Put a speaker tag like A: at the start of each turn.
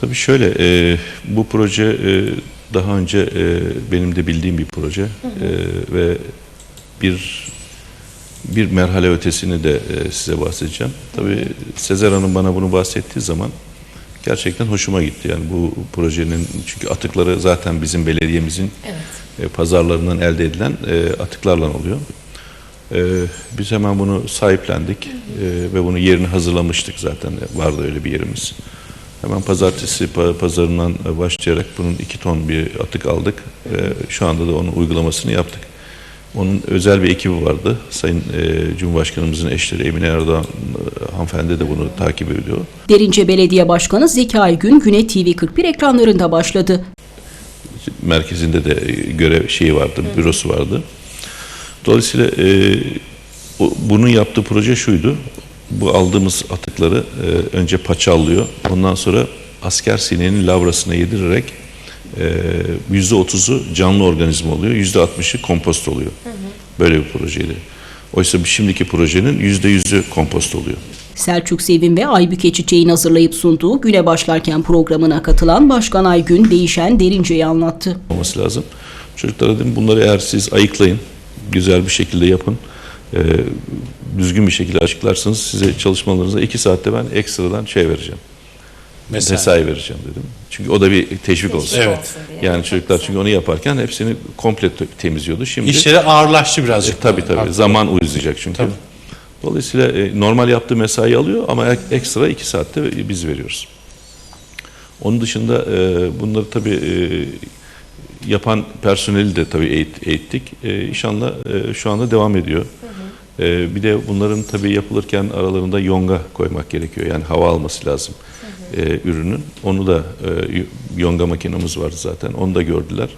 A: Tabii şöyle, e, bu proje e, daha önce e, benim de bildiğim bir proje E, ve bir bir merhale ötesini de e, size bahsedeceğim. Tabii Sezer Hanım bana bunu bahsettiği zaman gerçekten hoşuma gitti. Yani bu projenin çünkü atıkları zaten bizim belediyemizin
B: Evet.
A: e, pazarlarından elde edilen e, atıklarla oluyor. E, biz hemen bunu sahiplendik e, ve bunu yerini hazırlamıştık zaten vardı öyle bir yerimiz. Hemen pazartesi pa- pazarından e, başlayarak bunun iki ton bir atık aldık ve şu anda da onun uygulamasını yaptık. Onun özel bir ekibi vardı. Sayın e, Cumhurbaşkanımızın eşleri Emine Erdoğan e, hanımefendi de bunu takip ediyor.
C: Derince Belediye Başkanı Zeki Aygün Güne TV 41 ekranlarında başladı.
A: merkezinde de e, görev şeyi vardı, bürosu vardı. Dolayısıyla e, bunun yaptığı proje şuydu. Bu aldığımız atıkları e, önce paçallıyor. Ondan sonra asker sineğinin lavrasına yedirerek e, yüzde otuzu canlı organizma oluyor. Yüzde altmışı kompost oluyor. Böyle bir projeydi. Oysa şimdiki projenin yüzde yüzü kompost oluyor.
C: Selçuk Sevim ve Aybüke Çiçek'in hazırlayıp sunduğu Güne Başlarken programına katılan Başkan Aygün değişen Derince'yi anlattı.
A: olması lazım. Çocuklara dedim bunları eğer siz ayıklayın, güzel bir şekilde yapın, e, düzgün bir şekilde açıklarsanız size çalışmalarınıza iki saatte ben ekstradan şey vereceğim.
D: Mesai.
A: Mesai vereceğim dedim. Çünkü o da bir teşvik olsun.
D: Evet.
B: olsun diye.
A: Yani çocuklar çünkü onu yaparken hepsini komple te- temizliyordu. Şimdi
D: İşleri ağırlaştı
A: e,
D: birazcık.
A: tabii tabii
D: Haklı.
A: zaman uzayacak çünkü.
D: Tabii.
A: Dolayısıyla e, normal yaptığı mesai alıyor ama ek- ekstra iki saatte biz veriyoruz. Onun dışında e, bunları tabii e, yapan personeli de tabii eğit- eğittik. E, inşallah e, şu anda devam ediyor. E, bir de bunların tabii yapılırken aralarında yonga koymak gerekiyor. Yani hava alması lazım e, ürünün. Onu da e, yonga makinamız vardı zaten. Onu da gördüler.